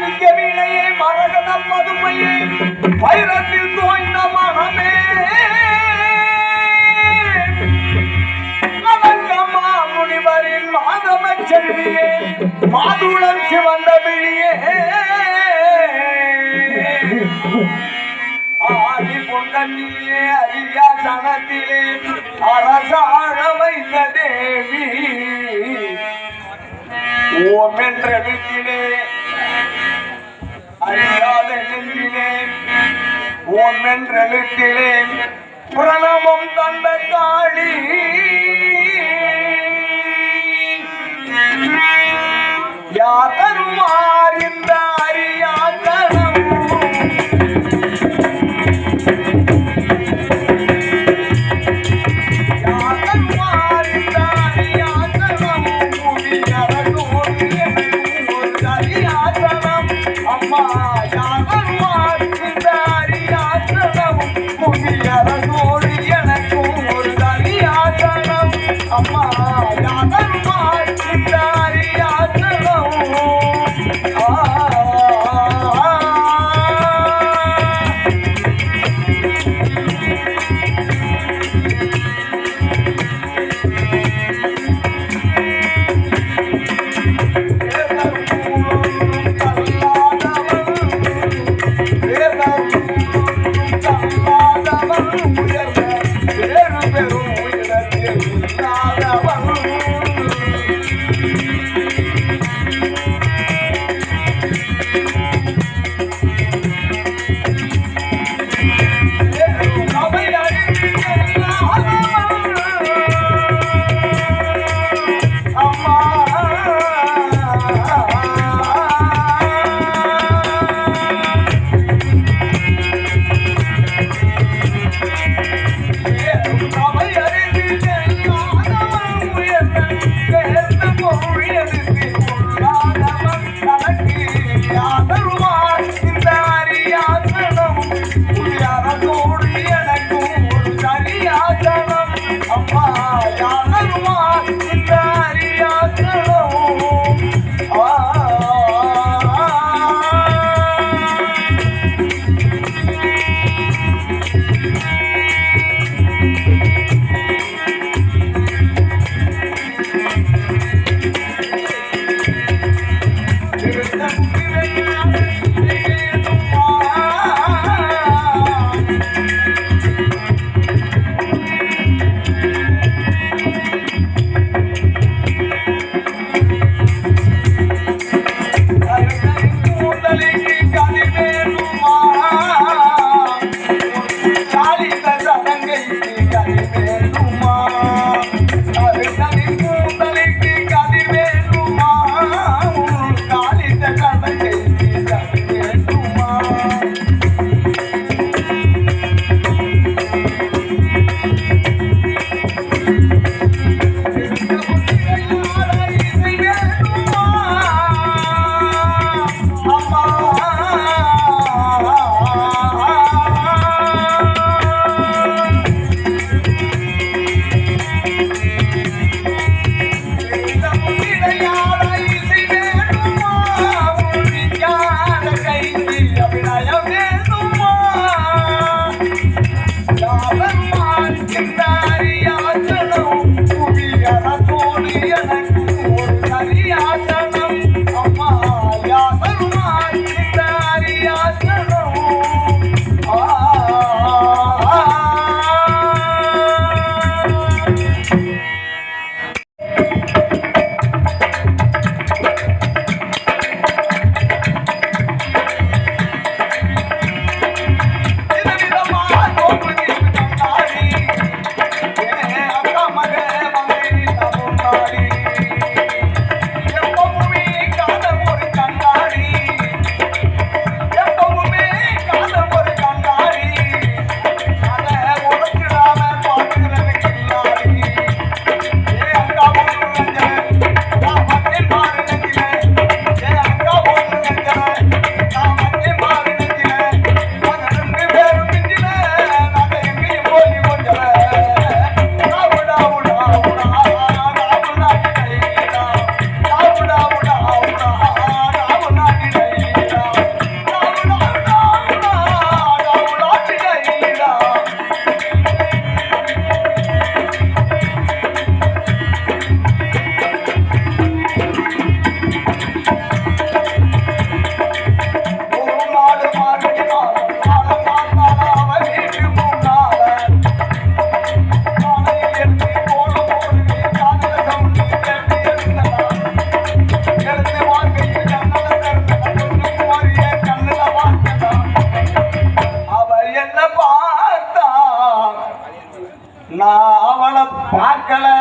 மாணிக்க வீணையே மரகதம் மதுமையே வைரத்தில் தோய்ந்த மனமே. முனிவரின் மாதவ செல்வியே மாதுளம் சிவந்த விழியே. ஆதி பொங்கண்ணிலே அரியா சனத்திலே அரசாழ வைத்த தேவி. ஓம் என்ற ஓம் என்ற தந்த காளி. யார் தருவார் segala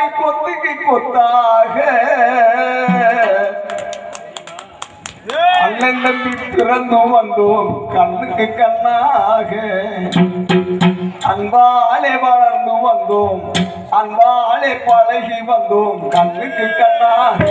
அப்படி கொத்துக்கு கொத்தாக அண்ணன் தம்பி பிறந்தும் வந்தோம் கண்ணுக்கு கண்ணாக. அன்பாலே வளர்ந்து வந்தோம் அன்பாலே பழகி வந்தோம் கண்ணுக்கு கண்ணாக.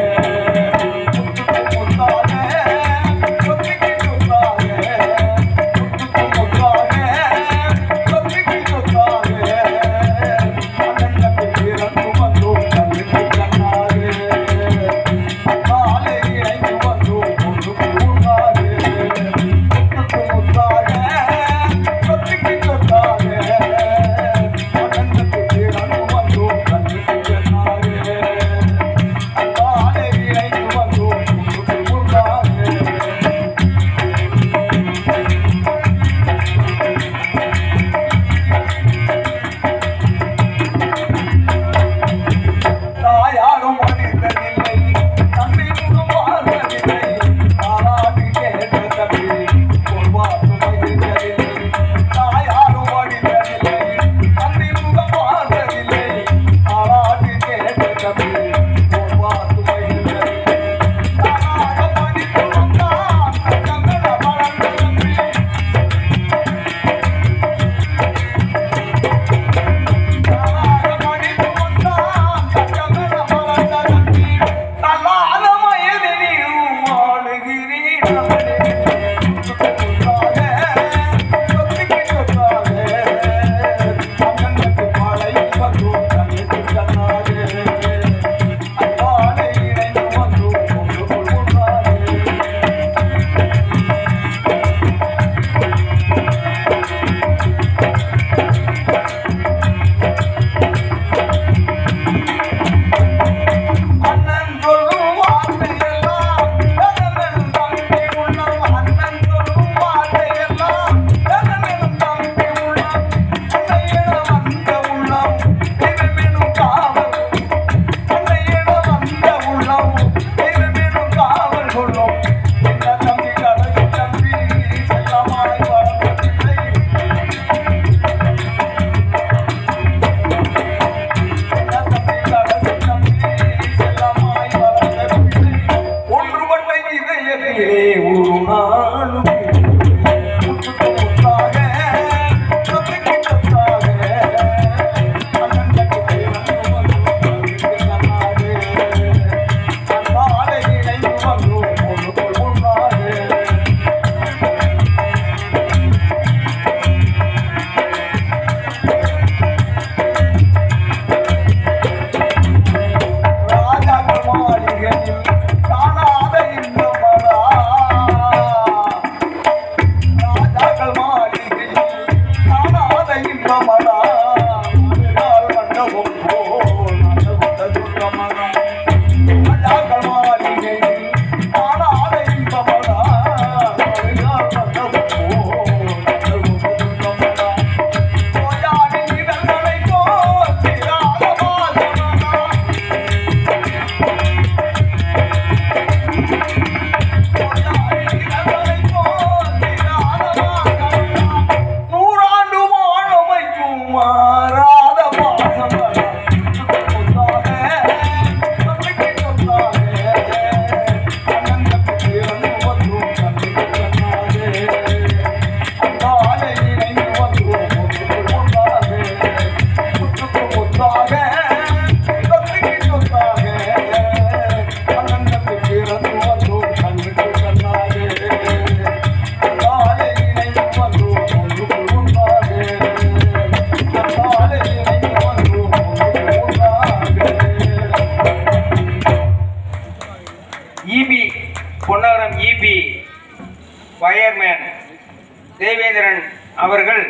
அவர்கள்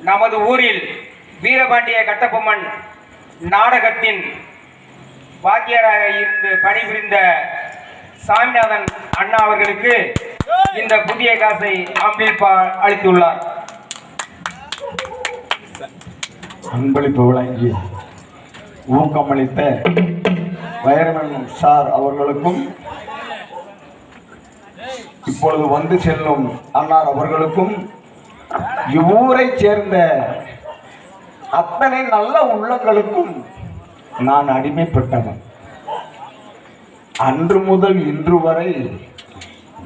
நமது ஊரில் வீரபாண்டிய கட்டபொம்மன் நாடகத்தின் வாத்தியாராக இருந்து பணிபுரிந்த சாமிநாதன் அண்ணா அவர்களுக்கு இந்த புதிய காசை அம்பிப்பா அளித்துள்ளார். அன்பளிப்பு வழங்கி ஊக்கமளித்த வைரமன் சார் அவர்களுக்கும் இப்பொழுது வந்து செல்லும் அன்னார் அவர்களுக்கும் இவ்வூரை சேர்ந்த அத்தனை நல்ல உள்ளங்களுக்கும் நான் அடிமைப்பட்டவன். அன்று முதல் இன்று வரை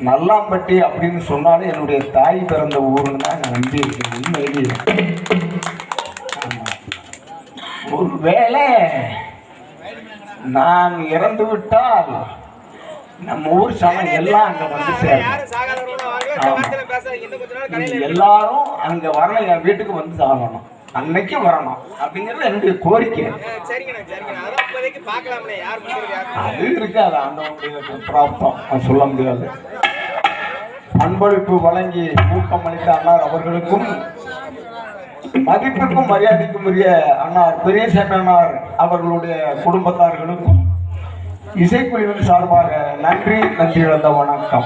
நல்லாம்பட்டி அப்படின்னு சொன்னாலே என்னுடைய தாய் பிறந்த ஊருன்னு தான் நான் நம்பியிருக்கேன் உண்மையிலேயே ஒருவேளை நான் இறந்து விட்டால் நம்ம ஊர் சனம் எல்லாம் அங்க வந்து. நீங்க எல்லாரும் அங்க வரணும் என் வீட்டுக்கு வந்து சாகணும். அன்னைக்கு வரணும். அப்படிங்கிறது என்னுடைய கோரிக்கை. அது இருக்காது. அந்த பிராப்தம். சொல்ல முடியாது. அன்பளிப்பு வழங்கி ஊக்கமளித்த அன்னார் அவர்களுக்கும் மதிப்பிற்கும் மரியாதைக்கும் உரிய அன்னார் பெரியசாமி அன்னார் அவர்களுடைய குடும்பத்தார்களுக்கும் இசைக்குழுவின் சார்பாக நன்றி நன்றி இழந்த வணக்கம்.